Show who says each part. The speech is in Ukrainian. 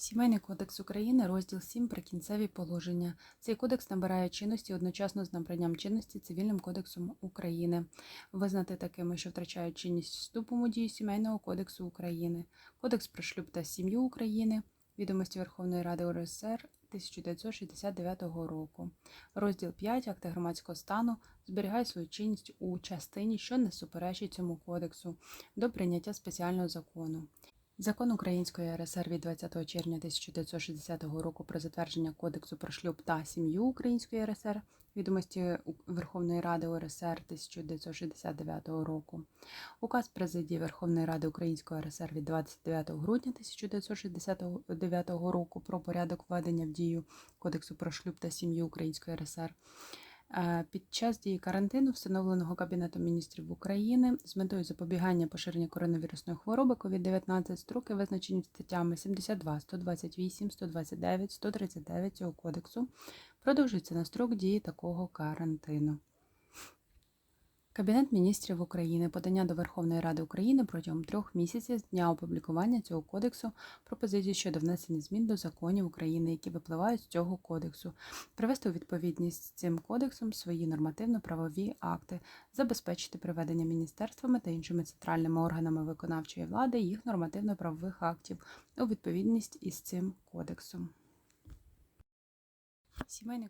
Speaker 1: Сімейний кодекс України, розділ 7 Прикінцеві положення. Цей кодекс набирає чинності одночасно з набранням чинності Цивільним кодексом України, визнати такими, що втрачають чинність вступом у дію Сімейного кодексу України, Кодекс про шлюб та сім'ю України, відомості Верховної Ради УРСР 1969 року. Розділ 5 Акти громадського стану зберігає свою чинність у частині, що не суперечить цьому кодексу, до прийняття спеціального закону. Закон Української РСР від 20 червня 1960 року про затвердження Кодексу про шлюб та сім'ю Української РСР, відомості Верховної Ради УРСР 1969 року, Указ Президії Верховної Ради Української РСР від 29 грудня 1969 року про порядок введення в дію Кодексу про шлюб та сім'ю Української РСР. Під час дії карантину, встановленого Кабінетом міністрів України, з метою запобігання поширення коронавірусної хвороби COVID-19 строки визначені статтями 72, 128, 129, 139 цього кодексу, продовжуються на строк дії такого карантину. Кабінет міністрів України. Подання до Верховної Ради України протягом трьох місяців з дня опублікування цього кодексу. Пропозиції щодо внесення змін до законів України, які випливають з цього кодексу, привести у відповідність з цим кодексом свої нормативно-правові акти, забезпечити приведення міністерствами та іншими центральними органами виконавчої влади їх нормативно-правових актів у відповідність із цим кодексом. Сімейний